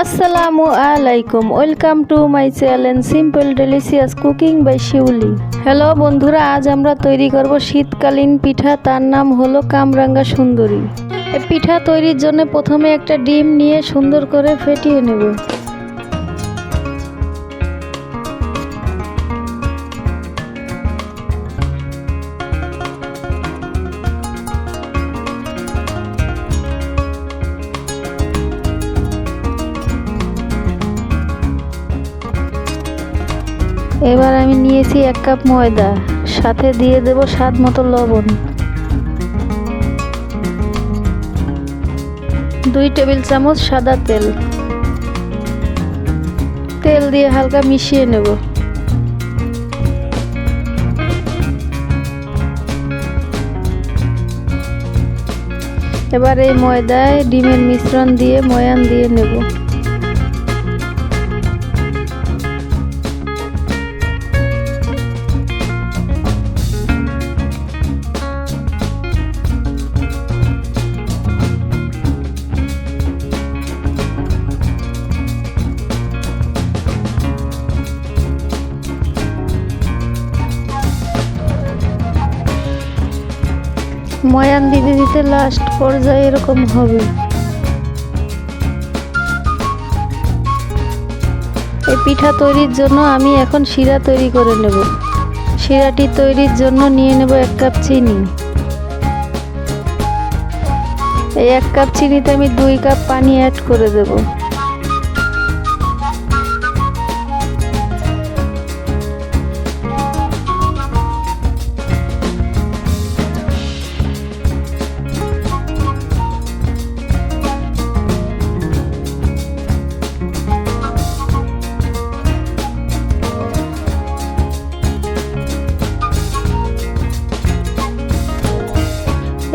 আসসালামু আলাইকুম, welcome to my channel simple delicious cooking by Shiuli. Hello বন্ধুরা, আজ আমরা তৈরি করব শীতকালীন পিঠা, তার নাম হলো কামরাঙ্গা সুন্দরী। পিঠা তৈরির জন্য প্রথমে একটা ডিম নিয়ে সুন্দর করে ফেটিয়ে নেব। এবার আমি নিয়েছি এক কাপ ময়দা, সাথে দিয়ে দেব স্বাদ মতো লবণ। দুই টেবিল চামচ সাদা তেল। তেল দিয়ে হালকা মিশিয়ে নেব। এবার এই ময়দায় ডিমের মিশ্রণ দিয়ে ময়ান দিয়ে নেব। দিতে দিতে লাস্ট পর্যায়ে এরকম হবে। এই পিঠা তৈরির জন্য আমি এখন শিরা তৈরি করে নেব। শিরাটি তৈরির জন্য নিয়ে নেব এক কাপ চিনি। এই এক কাপ চিনিতে আমি দুই কাপ পানি অ্যাড করে দেবো।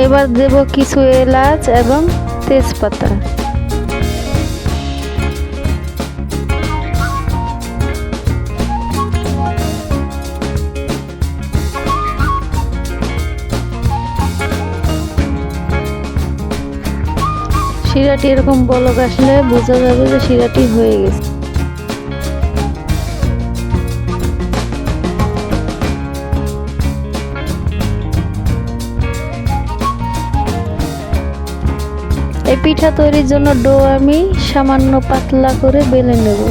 এবার দেব কিছু এলাচ এবং তেজপাতা। শিরাটি এরকম বলক আসলে বোঝা যাবে যে শিরাটি হয়ে গেছে। পিঠা তৈরির জন্য ডো আমি সামান্য পাতলা করে বেলে নেব।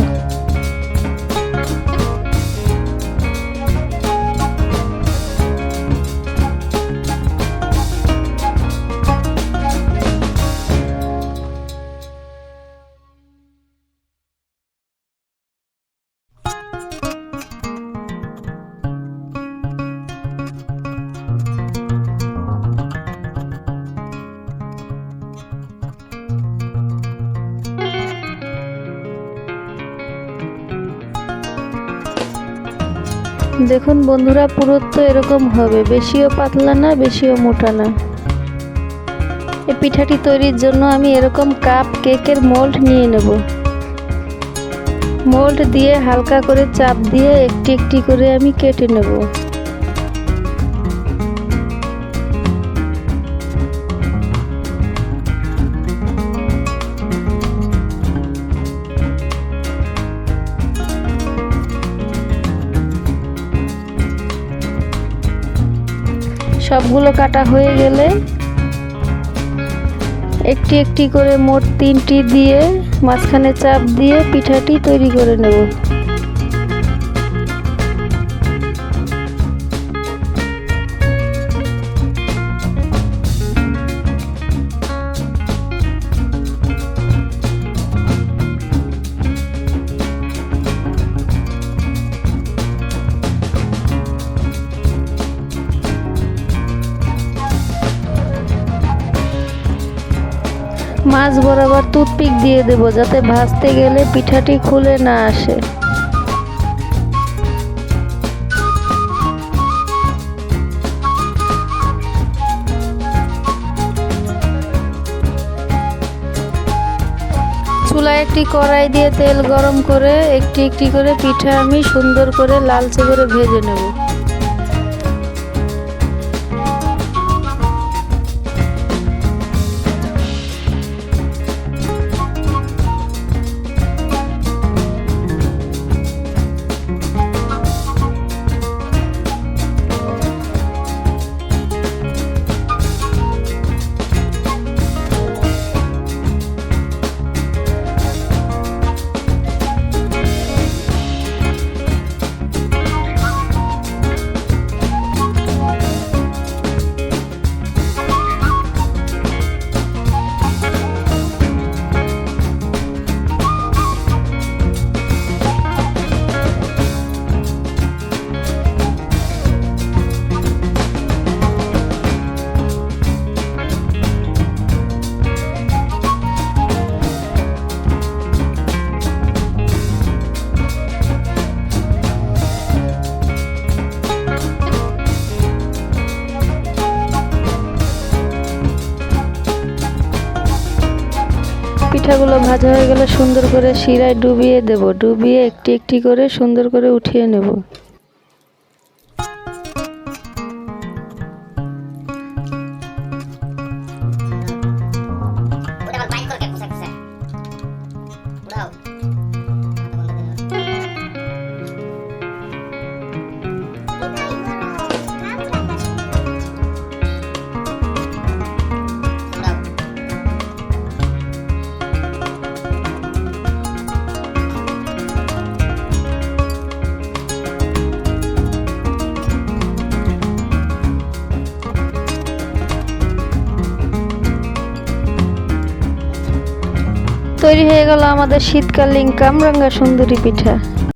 দেখুন বন্ধুরা পুরোত্ব এরকম হবে। বেশিও পাতলা না, বেশিও মোটা না। এই পিঠাটি তৈরির জন্য আমি এরকম কাপ, কেকের মোল্ড নিয়ে নেব। মোল্ড দিয়ে হালকা করে চাপ দিয়ে একটি একটি করে আমি কেটে নেব। সবগুলো কাটা হয়ে গেলে একটি একটি করে মোট তিনটি দিয়ে মাঝখানে চাপ দিয়ে পিঠাটি তৈরি করে নেব। মাছ বরাবর টুথপিক দিয়ে দেব যাতে ভাজতে গেলে পিঠাটি খুলে না আসে। চুলায় একটি কড়াই দিয়ে তেল গরম করে একটি একটি করে পিঠা আমি সুন্দর করে লালচে করে ভেজে নেব। পিঠাগুলো ভাজা হয়ে গেলে সুন্দর করে শিরায় ডুবিয়ে দেবো। ডুবিয়ে একটি একটি করে সুন্দর করে উঠিয়ে নেব। তৈরি হয়ে গেল আমাদের শীতকালীন কামরাঙ্গা সুন্দরী পিঠা।